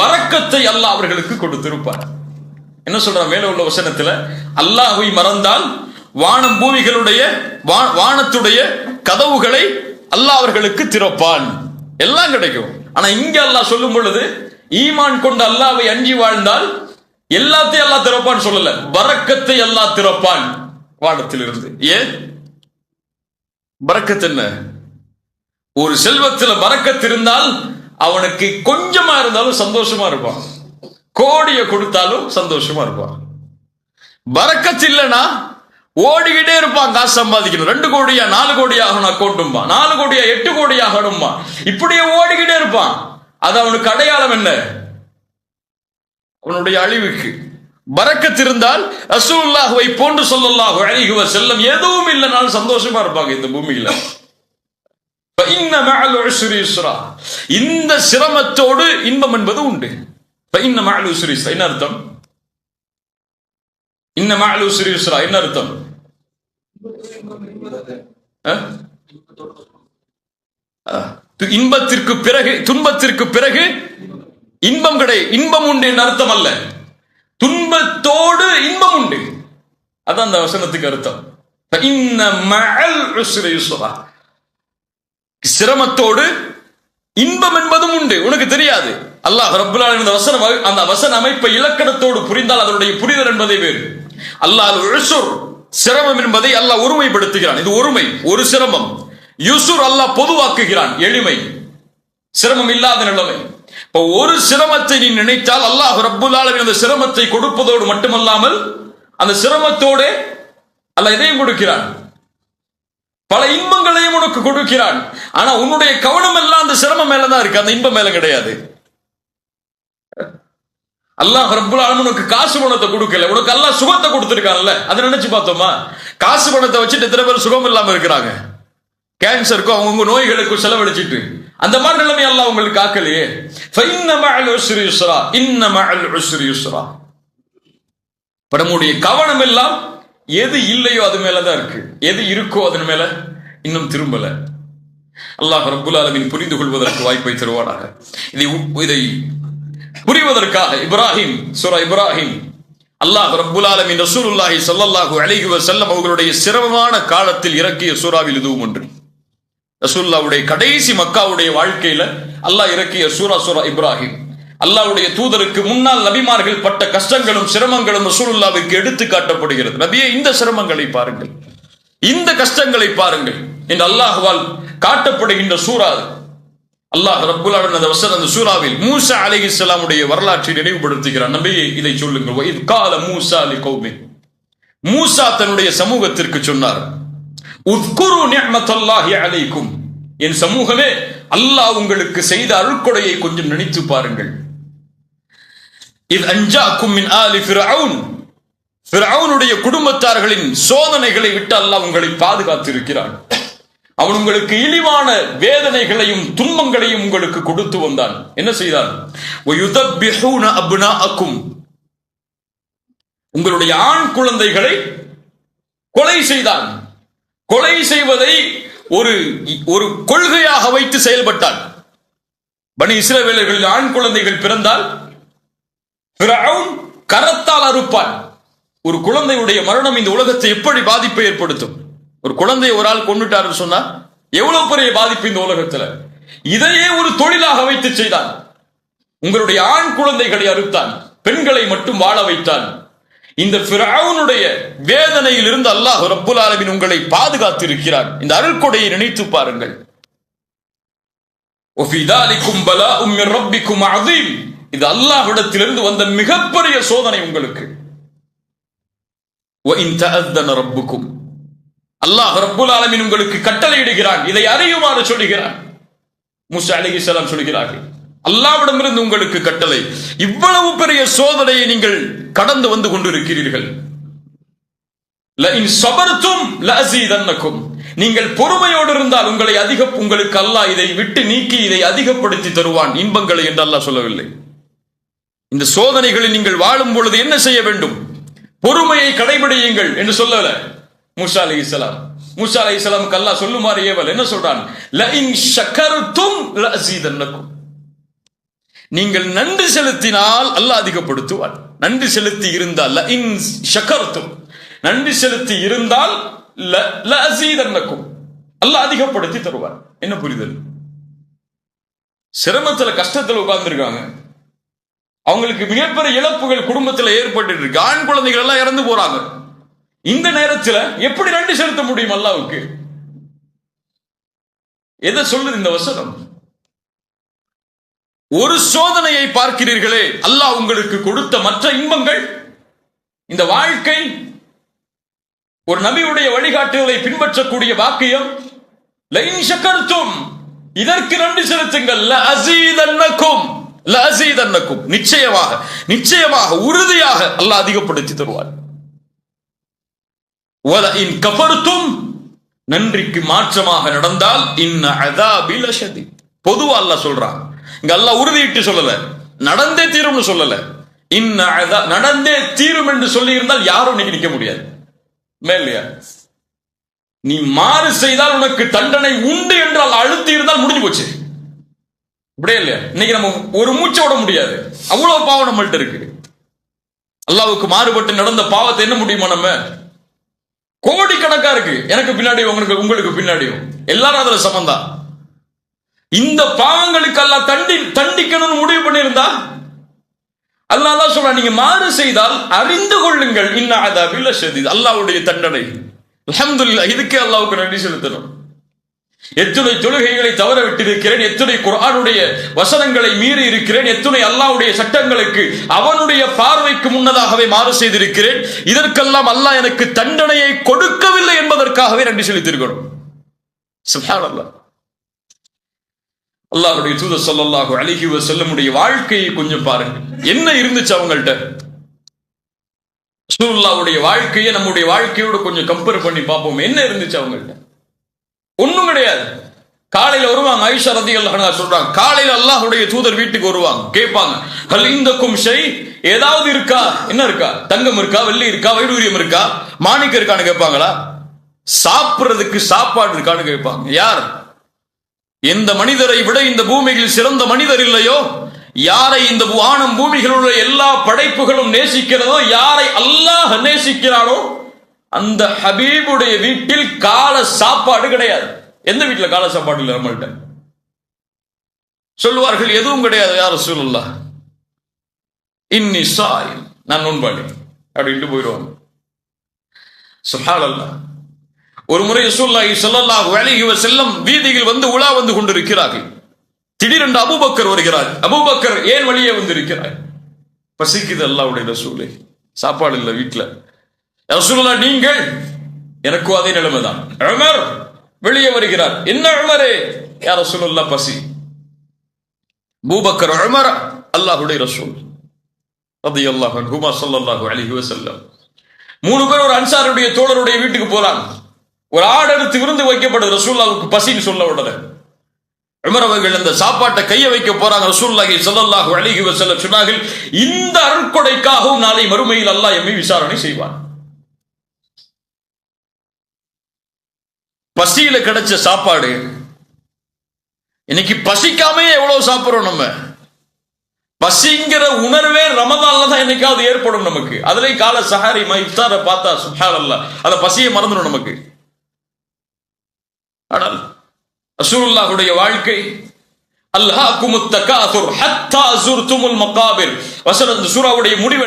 வரக்கத்தை அல்லாஹ் அவர்களுக்கு கொடுத்திருப்பார். என்ன சொல்ற மேல உள்ள வசனத்துல? அல்லாஹ்வை மறந்தால் வானம் பூமிகளுடைய வானத்துடைய கதவுகளை அல்லாஹ் அவர்களுக்கு திறப்பான். எல்லாம் கிடைக்கும். ஆனா இங்க அல்லாஹ் சொல்லும் பொழுது ஈமான் கொண்டு அல்லாவை அஞ்சி வாழ்ந்தால் எல்லாத்தையும் அல்லாஹ் திறப்பான் சொல்லல. வரக்கத்தை அல்லாஹ் திறப்பான் வானத்திலிருந்து. ஏன்? பறக்கத்து என்ன? ஒரு செல்வத்துல பறக்கத்து இருந்தால் அவனுக்கு கொஞ்சமா இருந்தாலும் சந்தோஷமா இருப்பான். கோடியை கொடுத்தாலும் சந்தோஷமா இருப்பான். பரக்கத்து இல்லைன்னா ஓடிக்கிட்டே இருப்பான் காசு சம்பாதிக்கணும். ரெண்டு கோடியா நாலு கோடி ஆகணும் அக்கௌண்ட்டும்பா. நாலு கோடியா எட்டு கோடி ஆகணும்பா. இப்படியே ஓடிக்கிட்டே இருப்பான். அது அவனுக்கு அடையாளம் என்ன? அவனுடைய அழிவுக்கு. பரக்கத் இருந்தால் ரசூலுல்லாஹ்வை போன்று சொல்லல்லாஹு அலைஹி செல்லம் எதுவும் இல்லைனாலும் சந்தோஷமா இருப்பாங்க இந்த பூமியில. இந்த சிரமத்தோடு இன்பம் என்பது உண்டு. என்ன அர்த்தம்? என்ன அர்த்தம்? இன்பத்திற்கு பிறகு துன்பத்திற்கு பிறகு இன்பம் கிடை இன்பம் உண்டு என்று அர்த்தம் அல்ல. துன்பத்தோடு இன்பம் உண்டு. அதான் அந்த வசனத்துக்கு அர்த்தம். இன்ன மகள் சிரமத்தோடு இன்பம் என்பதும் உண்டு. உனக்கு தெரியாது. அல்லாஹ் ரப்புல் இந்த வசன அந்த வசன அமைப்பை இலக்கணத்தோடு புரிந்தால் அதனுடைய புரிதல் என்பதை வேறு. அல்லாஹ் சிரமம் என்பதை அல்லாஹ் ஒருமைப்படுத்துகிறான். இது ஒருமை ஒரு சிரமம். யுசுர் அல்லாஹ் பொதுவாக்குகிறான் எளிமை. சிரமம் இல்லாத நிலைமை. இப்போ ஒரு சிரமத்தை நீ நினைத்தால் அல்லாஹ் ரப்புல் அந்த சிரமத்தை கொடுப்பதோடு மட்டுமல்லாமல் அந்த சிரமத்தோடு அல்ல இதையும் கொடுக்கிறான். பல இன்பங்களையும் உனக்கு கொடுக்கிறான். ஆனா உன்னுடைய கவனம் எல்லாம் அந்த சிரமம் மேலதான் இருக்கு. அந்த இன்பம் மேல கிடையாது. அல்லாஹ் ரப்புல் உனக்கு காசு பணத்தை கொடுக்கல. உனக்கு அல்லாஹ் சுகத்தை கொடுத்துருக்கான்ல. அதை நினைச்சு பார்த்தோமா? காசு பணத்தை வச்சுட்டு எத்தனை பேர் சுகம் இல்லாம இருக்கிறாங்க. கேன்சருக்கும் அவங்க நோய்களுக்கும் செலவழிச்சிட்டு. அந்த மாதிரி நிலைமை எல்லாம் உங்களுக்கு ஆக்கலையே. ஃபைன்ன மஅல் உஸ்ரி இன்ன நம்முடைய கவனம் எல்லாம் எது இல்லையோ அது மேலதான் இருக்கு. எது இருக்கோ அதன் மேல இன்னும் திரும்பல. அல்லாஹ் ரபுல் ஆலமின் புரிந்து கொள்வதற்கு வாய்ப்பை தருவானாக. இதை இதை புரிவதற்காக இப்ராஹிம் சூரா இப்ராஹிம் அல்லாஹ் ரபுல் ஆலமின் ரசூலுல்லாஹி சல்லாஹு அலைஹி வஸல்லம் அவர்களுடைய சிரமமான காலத்தில் இறக்கிய சூறாவில் இதுவும் ஒன்று. ரசூல்லாவுடைய கடைசி மக்காவுடைய வாழ்க்கையில அல்லாஹ் இறக்கிய சூரா சூரா இப்ராஹிம். அல்லாவுடைய தூதருக்கு முன்னால் நபிமார்கள் பட்ட கஷ்டங்களும் சிரமங்களும் ரசூலுல்லாவுக்கு எடுத்து காட்டப்படுகிறது. நபியே இந்த சிரமங்களை பாருங்கள். இந்த கஷ்டங்களை பாருங்கள். என்று அல்லாஹுவால் காட்டப்படுகின்ற சூறா அல்லாஹ் ரப்புல் அந்த அந்த சூறாவில் மூசா அலைஹிஸ்ஸலாமுடைய வரலாற்றை நினைவுபடுத்துகிறார் நபியை இதை சொல்லுங்கள். இது கால மூசா லிகௌமி மூசா தன்னுடைய சமூகத்திற்கு சொன்னார். உத்குரு நியமத்தல்லாஹி அலைக்கும். என் சமூகமே அல்லாஹ் உங்களுக்கு செய்த அருட்கொடையை கொஞ்சம் நினைத்து பாருங்கள். இத் அஞ்சாக்கும் மின் ஆலி ஃபிரவுன் ஃபிரவுனுடைய குடும்பத்தார்களின் சோதனைகளை விட்டு அல்லாஹ் உங்களை பாதுகாத்திருக்கிறான். அவன் உங்களுக்கு இழிவான வேதனைகளையும் துன்பங்களையும் உங்களுக்கு கொடுத்து வந்தான். என்ன செய்தான்? உங்களுடைய ஆண் குழந்தைகளை கொலை செய்தான். கொலை செய்வதை ஒரு ஒரு கொள்கையாக வைத்து செயல்பட்டான். பனி இஸ்ரவேலர்களில் ஆண் குழந்தைகள் பிறந்தால் கரத்தால் அறுப்பான். ஒரு குழந்தையுடைய மரணம் இந்த உலகத்தை எப்படி பாதிப்பை ஏற்படுத்தும்? ஒரு குழந்தையை ஒரு ஆள் கொண்டுட்டாருன்னு சொன்னா எவ்வளவு பெரிய பாதிப்பு இந்த உலகத்துல? இதையே ஒரு தொழிலாக வைத்து செய்தான். உங்களுடைய ஆண் குழந்தைகளை அறுத்தான் பெண்களை மட்டும் வாழ வைத்தான். இந்த பிராவுனுடைய வேதனையில் இருந்து அல்லாஹ் ரப்புல் ஆலமின் உங்களை பாதுகாத்திருக்கிறார். இந்த அருள்கொடையை நினைத்து பாருங்கள். இது அல்லாஹ்விடத்திலிருந்து வந்த மிகப்பெரிய சோதனை உங்களுக்கு. ரப்புக்கும். அல்லாஹ் ரப்புல் ஆலமின் உங்களுக்கு கட்டளை இடுகிறான் இதை அறியுமாறு சொல்லுகிறான் முசா அலி இஸ்லாம் சொல்கிறார்கள் அல்லாவிடமிருந்து உங்களுக்கு கட்டளை. இவ்வளவு பெரிய சோதனையை நீங்கள் கடந்து வந்து கொண்டிருக்கிறீர்கள். நீங்கள் பொறுமையோடு இருந்தால் உங்களை அதிக உங்களுக்கு அல்லாஹ் இதை விட்டு நீக்கி இதை அதிகப்படுத்தி தருவான் இன்பங்களை என்று அல்லாஹ் சொல்லவில்லை. இந்த சோதனைகளில் நீங்கள் வாழும் பொழுது என்ன செய்ய வேண்டும்? பொறுமையை கடைபிடியுங்கள் என்று சொல்லல. மூசா அலி இஸ்லாம் மூசா அலி இஸ்லாமுக்கு அல்லாஹ் சொல்லுமாறு ஏவல். என்ன சொல்றான்? நீங்கள் நன்றி செலுத்தினால் அல்லாஹ் அதிகப்படுத்துவார். நன்றி செலுத்தி இருந்தால் ல இன் ஷக்கர்த்தும் நன்றி செலுத்தி இருந்தால் ல அல்லாஹ் அதிகப்படுத்தி தருவார். என்ன புரிதல்? சிரமத்துல கஷ்டத்துல உட்கார்ந்துருக்காங்க. அவங்களுக்கு மிகப்பெரிய இழப்புகள் குடும்பத்துல ஏற்பட்டு இருக்கு ஆண் குழந்தைகள் எல்லாம் இறந்து போறாங்க. இந்த நேரத்துல எப்படி நன்றி செலுத்த முடியும் அல்லாவுக்கு? எதை சொல்லுது இந்த வசனம்? ஒரு சோதனையை பார்க்கிறீர்களே அல்லாஹ் உங்களுக்கு கொடுத்த மற்ற இன்பங்கள்? இந்த வாழ்க்கை ஒரு நபியுடைய வழிகாட்டுதலை பின்பற்றக்கூடிய வாக்கியம் லைன் ஷக்கர்த்தும் இதற்கு நன்றி செலுத்துங்கள் அசீதன்னக்கும். லசீதன்னக்கும் நிச்சயமாக நிச்சயமாக உறுதியாக அல்லாஹ் அதிகப்படுத்தி தருவார். இன் கபருத்தும் நன்றிக்கு மாற்றமாக நடந்தால் இன்ன அதாபி லஷதீத். பொதுவா அல்லாஹ் சொல்றான். இங்க அல்லாஹ் உறுதியிட்டு சொல்லல. நடந்தே தீரும்னு சொல்லல. இன்ன அதா நடந்தே தீரும் என்று சொல்லி இருந்தால் யாரும் இன்னைக்கு நிக்க முடியாது. மேலையா நீ மாறு செய்தால் உனக்கு தண்டனை உண்டு என்றால் அழுத்தி இருந்தால் முடிஞ்சு போச்சு. அப்படியே இல்லையா? இன்னைக்கு நம்ம ஒரு மூச்சை விட முடியாது. அவ்வளவு பாவம் நம்மள்ட்ட இருக்கு. அல்லாவுக்கு மாறுபட்டு நடந்த பாவத்தை என்ன முடியுமா நம்ம? கோடிக்கணக்கா இருக்கு. எனக்கு பின்னாடி உங்களுக்கு உங்களுக்கு பின்னாடியும். எல்லாரும் அதுல சமந்தான் இந்த பாவங்களுக்கு அல்லாஹ் தண்டி தண்டிக்கணும்னு முடிவு பண்ணியிருந்தா? அல்லாஹ் தான் சொல்ற நீங்க மாறு செய்தால் அறிந்து கொள்ளுங்கள். இன்ன வில்ல ஷதீத் அல்லாவுடைய தண்டனை. அல்ஹம்துலில்லாஹ் இதுக்கே அல்லாவுக்கு நன்றி செலுத்தணும். எத்துணை தொழுகைகளை தவற விட்டிருக்கிறேன் எத்துணை குரானுடைய வசனங்களை மீறி இருக்கிறேன் எத்துணை அல்லாவுடைய சட்டங்களுக்கு அவனுடைய பார்வைக்கு முன்னதாகவே மாறு செய்திருக்கிறேன். இதற்கெல்லாம் அல்லாஹ் எனக்கு தண்டனையை கொடுக்கவில்லை என்பதற்காகவே நன்றி செலுத்திருக்கணும் அல்லாஹுடைய தூத தூதர் அழகி செல்லமுடைய வாழ்க்கையை கொஞ்சம் பாருங்க என்ன இருந்துச்சு அவங்கள்ட்ட? ரசூலுல்லாஹ்வுடைய வாழ்க்கையை நம்முடைய வாழ்க்கையோட கொஞ்சம் கம்பேர் பண்ணி பார்ப்போம். என்ன இருந்துச்சு அவங்கள்ட்ட? ஒன்றும் கிடையாது. காலையில வருவாங்க ஐஷா ரதி அல்லா சொல்றாங்க. காலையில அல்லாஹுடைய தூதர் வீட்டுக்கு வருவாங்க. கேட்பாங்க ஹல் இந்த கும்ஷை ஏதாவது இருக்கா? என்ன இருக்கா? தங்கம் இருக்கா? வெள்ளி இருக்கா? வைடூரியம் இருக்கா? மாணிக்கம் இருக்கான்னு கேட்பாங்களா? சாப்பிடுறதுக்கு சாப்பாடு இருக்கான்னு கேட்பாங்க. யார்? எந்த மனிதரை விட இந்த பூமியில் சிறந்த மனிதர் இல்லையோ? யாரை இந்த வானம் பூமிகளில் உள்ள எல்லா படைப்புகளும் நேசிக்கிறதோ? யாரை அல்லாஹ் நேசிக்கிறானோ? அந்த ஹபீபுடைய வீட்டில் கால சாப்பாடு கிடையாது. எந்த வீட்டில் கால சாப்பாடு இல்லை நம்மள்கிட்ட சொல்லுவார்கள் எதுவும் கிடையாது யார் சொல்லலா இன்னி சாய் நான் நோன்பாளி. அப்படின்ட்டு போயிடுவாங்க. சுஹாலல்லா ஒரு முறை ரசூலுல்லாஹி சொல்லல்லா அலைஹி செல்லும் வீதியில் வந்து உலா வந்து கொண்டிருக்கிறார்கள். திடீரென்று அபுபக்கர் வருகிறார். அபூபக்கர் ஏன் வழியே வந்திருக்கிறார்? பசிக்குது அல்லாவுடைய ரசூலே. சாப்பாடு இல்லை வீட்டில். ரசூலுல்லா நீங்கள் எனக்கும் அதே நிலைமைதான். உமர் வெளியே வருகிறார். என்ன உமரே? யார் ரசூலுல்லா பசி. பூபக்கர் உமர் அல்லாஹுடைய ரசூல். ரலியல்லாஹு அன்ஹுமா சல்லாஹு அலைஹி வசல்லம் மூணு பேர் ஒரு அன்சாருடைய தோழருடைய வீட்டுக்கு போறாங்க ஒரு ஆடு எடுத்து விருந்து வைக்கப்படுது ரசூல்லாவுக்கு பசின்னு சொல்ல உடனே. உமர் அவர்கள் அந்த சாப்பாட்டை கைய வைக்க போறாங்க. ரசூல்லாஹி சல்லாஹு அலிஹி வஸல்லம் சொன்னார்கள் இந்த அருட்கொடைக்காகவும் நாளை மறுமையில் அல்லாஹ் எம்மை விசாரணை செய்வான். பசியில கிடைச்ச சாப்பாடு. இன்னைக்கு பசிக்காமே எவ்வளவு சாப்பிடுறோம் நம்ம? பசிங்கிற உணர்வே ரமதான்ல தான் என்னைக்காவது ஏற்படும் நமக்கு. அதுலயும் கால சஹாரி இஃப்தார பார்த்தா சுஹாலல்ல அந்த பசியை மறந்துடும் நமக்கு. ஆனால் ரசூலுல்லாஹுடைய வாழ்க்கை அல்லாஹ்குமுத் தகாசுர் ஹத்தா ஜுர்துமுல் மகாபிர். வசன சூராவுடைய முடிவு